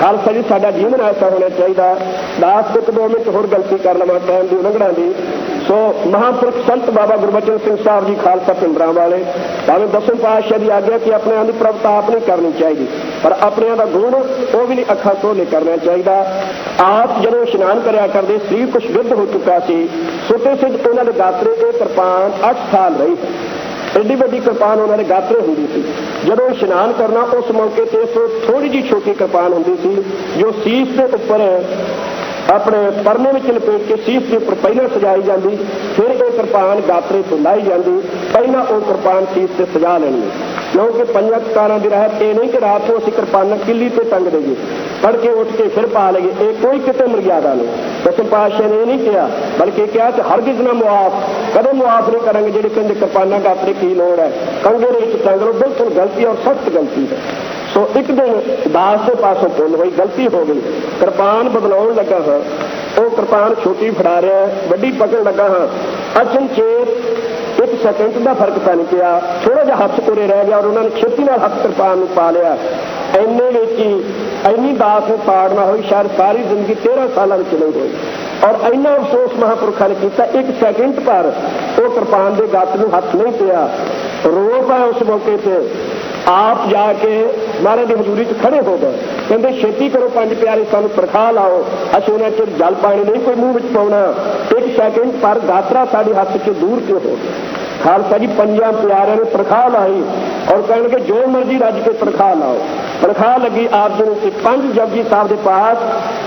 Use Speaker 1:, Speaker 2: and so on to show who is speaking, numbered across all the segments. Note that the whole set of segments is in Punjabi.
Speaker 1: ਖਾਲਸਾ ਜੀ ਸਾਡਾ ਜੀਵਨ ਐਸਾ ਹੋਣਾ ਚਾਹੀਦਾ। ਦਾਸ ਇੱਕ ਦੋ ਮਿੰਟ ਹੋਰ ਗਲਤੀ ਕਰ ਲਵਾਂ ਟਾਈਮ ਦੀ ਉਲੰਘਣਾ ਦੀ। ਸੋ ਮਹਾਂਪੁਰਖ ਸੰਤ ਬਾਬਾ ਗੁਰਬਚਨ ਸਿੰਘ ਸਾਹਿਬ ਜੀ, ਖਾਲਸਾ ਪਿੰਡਰਾਂ ਵਾਲੇ, ਭਾਵੇਂ ਦਸਮ ਪਾਤਸ਼ਾਹ ਦੀ ਆਗਿਆ ਕਿ ਆਪਣਿਆਂ ਦੀ ਪ੍ਰਭਤਾ ਆਪ ਨਹੀਂ ਕਰਨੀ ਚਾਹੀਦੀ, ਪਰ ਆਪਣਿਆਂ ਦਾ ਗੁਣ ਉਹ ਵੀ ਨਹੀਂ ਅੱਖਾਂ ਤੋਂ ਨਹੀਂ ਕਰਨਾ ਚਾਹੀਦਾ। ਆਪ ਜਦੋਂ ਇਸ਼ਨਾਨ ਕਰਿਆ ਕਰਦੇ, ਸਰੀਰ ਕੁਛ ਵਿਰਧ ਹੋ ਚੁੱਕਾ ਸੀ। ਸੁੱਤੇ ਸਿੱਧ ਉਹਨਾਂ ਦੇ ਗਾਤਰੇ, ਇਹ ਕਿਰਪਾਨ 8 ਸਾਲ ਰਹੀ। ਐਡੀ ਵੱਡੀ ਕਿਰਪਾਨ ਉਹਨਾਂ ਦੇ ਗਾਤਰੇ ਹੁੰਦੀ ਸੀ। ਜਦੋਂ ਇਸ਼ਨਾਨ ਕਰਨਾ ਉਸ ਮੌਕੇ ਤੇ ਇਸ ਥੋੜੀ ਜੀ ਛੋਟੀ ਕਿਰਪਾਨ ਹੁੰਦੀ ਸੀ, ਜੋ ਸੀਸ ਦੇ ਉੱਪਰ ਆਪਣੇ ਪਰਨੇ ਵਿੱਚ ਲਪੇਟ ਕੇ ਸੀਸ ਦੇ ਉੱਪਰ ਪਹਿਲਾਂ ਸਜਾਈ ਜਾਂਦੀ, ਫਿਰ ਇਹ ਕਿਰਪਾਨ ਗਾਤਰੇ ਤੋਂ ਲਾਈ ਜਾਂਦੀ, ਪਹਿਲਾਂ ਉਹ ਕਿਰਪਾਨ ਸੀਸ ਤੇ ਸਜਾ ਲੈਣੀ ਕਿਉਂਕਿ ਪੰਜਾਂ ਕਾਰਾਂ ਦੀ ਰਹਿਤ ਇਹ ਨਹੀਂ ਕਿ ਰਾਤ ਨੂੰ ਅਸੀਂ ਕਿਰਪਾਨਾਂ ਕਿੱਲੀ ਤੇ ਟੰਗ ਦੇਈਏ ਫੜ ਕੇ ਉੱਠ ਕੇ ਫਿਰ ਪਾ ਲਈਏ, ਇਹ ਕੋਈ ਕਿਤੇ ਮਰਿਆਦਾ ਨਹੀਂ। ਦਸਮ ਪਾਤਸ਼ਾਹ ਨੇ ਇਹ ਨਹੀਂ ਕਿਹਾ, ਬਲਕਿ ਕਿਹਾ ਕਿ ਹਰਗਿਜ਼ ਨਾ ਮੁਆਫ, ਕਦੇ ਮੁਆਫ ਨਹੀਂ ਕਰਾਂਗੇ ਜਿਹੜੇ ਕਹਿੰਦੇ ਕਿਰਪਾਨਾਂ ਗਾਤਰੇ ਕੀ ਲੋੜ ਹੈ। ਕੰਗੇ ਦੇ ਵਿੱਚ ਟੰਗ ਲਓ ਬਿਲਕੁਲ ਗਲਤੀ ਔਰ ਸਖਤ ਗਲਤੀ ਹੈ। ਸੋ ਇੱਕ ਦਿਨ ਦਾਸ ਦੇ ਪਾਸੋਂ ਭੁੱਲ ਹੋਈ, ਗਲਤੀ ਹੋ ਗਈ। ਕਿਰਪਾਨ ਬਦਲਾਉਣ ਲੱਗਾ ਹਾਂ। ਉਹ ਕਿਰਪਾਨ ਛੋਟੀ ਫੜਾ ਰਿਹਾ ਵੱਡੀ ਪਕੜ ਲੱਗਾ ਹਾਂ। ਅਚਨਚੇਤ ਇੱਕ ਸੈਕਿੰਡ ਦਾ ਫ਼ਰਕ ਤਾਂ ਨਹੀਂ ਪਿਆ। ਥੋੜਾ ਜਿਹਾ ਹੱਥ ਕੋਰੇ ਰਹਿ ਗਿਆ ਔਰ ਉਹਨਾਂ ਨੇ ਛੇਤੀ ਨਾਲ ਹੱਥ ਕਿਰਪਾਨ ਨੂੰ ਪਾ ਲਿਆ। ਐਨੇ ਵਿੱਚ ਹੀ ਐਨੀ ਦਾਸ ਨੂੰ ਪਾੜਨਾ ਹੋਈ, ਸ਼ਾਇਦ ਸਾਰੀ ਜ਼ਿੰਦਗੀ 13 ਸਾਲਾਂ ਵਿੱਚ ਨਹੀਂ ਹੋਈ। ਔਰ ਇੰਨਾ ਅਫਸੋਸ ਮਹਾਂਪੁਰਖਾਂ ਨੇ ਕੀਤਾ, ਇੱਕ ਸੈਕਿੰਡ ਪਰ ਉਹ ਕਿਰਪਾਨ ਦੇ ਗੱਤ ਨੂੰ ਹੱਥ ਨਹੀਂ ਪਿਆ। ਰੋ ਪਿਆ ਉਸ ਮੌਕੇ ਤੇ ਆਪ ਜਾ ਕੇ ਮਹਾਰਾਜ ਦੀ ਹਜ਼ੂਰੀ 'ਚ ਖੜੇ ਹੋ ਗਏ। ਕਹਿੰਦੇ, ਛੇਤੀ ਕਰੋ ਪੰਜ ਪਿਆਰੇ, ਸਾਨੂੰ ਪ੍ਰਖਾ ਲਾਓ। ਅਸੀਂ ਉਹਨਾਂ 'ਚ ਜਲ ਪਾਣੀ ਨਹੀਂ ਕੋਈ ਮੂੰਹ ਵਿੱਚ ਪਾਉਣਾ। ਇੱਕ ਸੈਕਿੰਡ ਪਰ ਗਾਤਰਾ ਸਾਡੇ ਹੱਥ 'ਚ ਦੂਰ ਕਿਉਂ ਹੋ ਗਿਆ ਖਾਲਸਾ ਜੀ ਪੰਜਾਂ ਪਿਆਰਿਆਂ ਨੇ ਪ੍ਰਖਾ ਲਾਈ ਔਰ ਕਹਿਣਗੇ ਜੋ ਮਰਜ਼ੀ ਰੱਜ ਕੇ ਪ੍ਰਖਾ ਲਾਓ। ਪ੍ਰਖਾ ਲੱਗੀ ਆਪ ਜੀ ਨੂੰ ਕਿ ਪੰਜ ਜਪਜੀ ਸਾਹਿਬ ਦੇ ਪਾਸ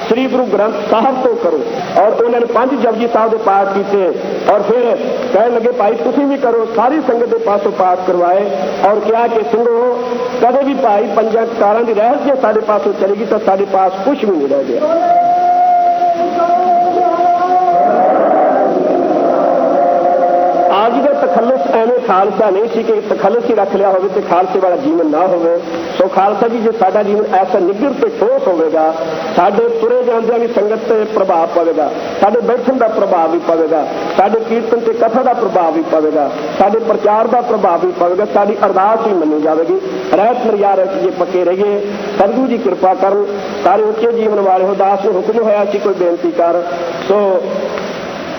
Speaker 1: ਸ੍ਰੀ ਗੁਰੂ ਗ੍ਰੰਥ ਸਾਹਿਬ ਤੋਂ ਕਰੋ ਔਰ ਉਹਨਾਂ ਨੇ ਪੰਜ ਜਪਜੀ ਸਾਹਿਬ ਦੇ ਪਾਠ ਕੀਤੇ ਔਰ ਫਿਰ ਕਹਿਣ ਲੱਗੇ, ਭਾਈ ਤੁਸੀਂ ਵੀ ਕਰੋ, ਸਾਰੀ ਸੰਗਤ ਦੇ ਪਾਸੋਂ ਪਾਠ ਕਰਵਾਏ ਔਰ ਕਿਹਾ ਕਿ ਸਿੰਘੋ, ਕਦੇ ਵੀ ਭਾਈ ਪੰਜਾਂ ਕਾਰਾਂ ਦੀ ਰਹਿਸ ਜੇ ਸਾਡੇ ਪਾਸੋਂ ਚਲੇਗੀ ਤਾਂ ਸਾਡੇ ਪਾਸ ਕੁਝ ਵੀ ਨਹੀਂ ਰਹਿ ਗਿਆ। ਤਖੱਲਸ ਐਵੇਂ ਖਾਲਸਾ ਨਹੀਂ ਸੀ ਕਿ ਤਖੱਲਸ ਹੀ ਰੱਖ ਲਿਆ ਹੋਵੇ ਤੇ ਖਾਲਸੇ ਵਾਲਾ ਜੀਵਨ ਨਾ ਹੋਵੇ। ਸੋ ਖਾਲਸਾ ਜੀ, ਜੇ ਸਾਡਾ ਜੀਵਨ ਐਸਾ ਨਿੱਘਰ ਤੇ ਠੋਸ ਹੋਵੇਗਾ, ਸਾਡੇ ਤੁਰੇ ਜਾਂਦਿਆਂ ਵੀ ਸੰਗਤ ਤੇ ਪ੍ਰਭਾਵ ਪਵੇਗਾ, ਸਾਡੇ ਬੈਠਣ ਦਾ ਪ੍ਰਭਾਵ ਵੀ ਪਵੇਗਾ, ਸਾਡੇ ਕੀਰਤਨ ਤੇ ਕਥਾ ਦਾ ਪ੍ਰਭਾਵ ਵੀ ਪਵੇਗਾ, ਸਾਡੇ ਪ੍ਰਚਾਰ ਦਾ ਪ੍ਰਭਾਵ ਵੀ ਪਵੇਗਾ, ਸਾਡੀ ਅਰਦਾਸ ਵੀ ਮੰਨੀ ਜਾਵੇਗੀ। ਰਹਿਤ ਮਰਿਆਦਾ ਜੇ ਪੱਕੇ ਰਹੀਏ ਸਤਿਗੁਰੂ ਜੀ ਕਿਰਪਾ ਕਰਨ, ਸਾਰੇ ਉੱਚੇ ਜੀਵਨ ਵਾਲੇ ਹੋ ਦਾਸ ਨੂੰ ਹੁਕਮ ਹੋਇਆ ਸੀ, ਕੋਈ ਬੇਨਤੀ ਕਰ। ਸੋ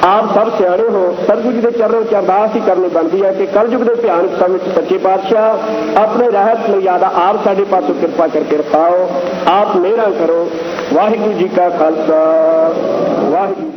Speaker 1: ਆਪ ਸਭ ਸਿਆਣੇ ਹੋ ਸਤਿਗੁਰੂ ਜੀ ਦੇ ਚਰਨਾਂ ਵਿੱਚ ਅਰਦਾਸ ਹੀ ਕਰਨੀ ਬਣਦੀ ਹੈ ਕਿ ਕਲਯੁਗ ਦੇ ਭਿਆਨਕ ਸਮੇਂ ਵਿੱਚ ਸੱਚੇ ਪਾਤਸ਼ਾਹ ਆਪਣੇ ਰਹਿਤ ਮਰਿਆਦਾ ਆਪ ਸਾਡੇ ਪਾਸੋਂ ਕਿਰਪਾ ਕਰਕੇ ਰਖਾਓ। ਆਪ ਮਿਹਰਾਂ ਕਰੋ। ਵਾਹਿਗੁਰੂ ਜੀ ਕਾ ਖਾਲਸਾ। ਵਾਹਿਗੁਰੂ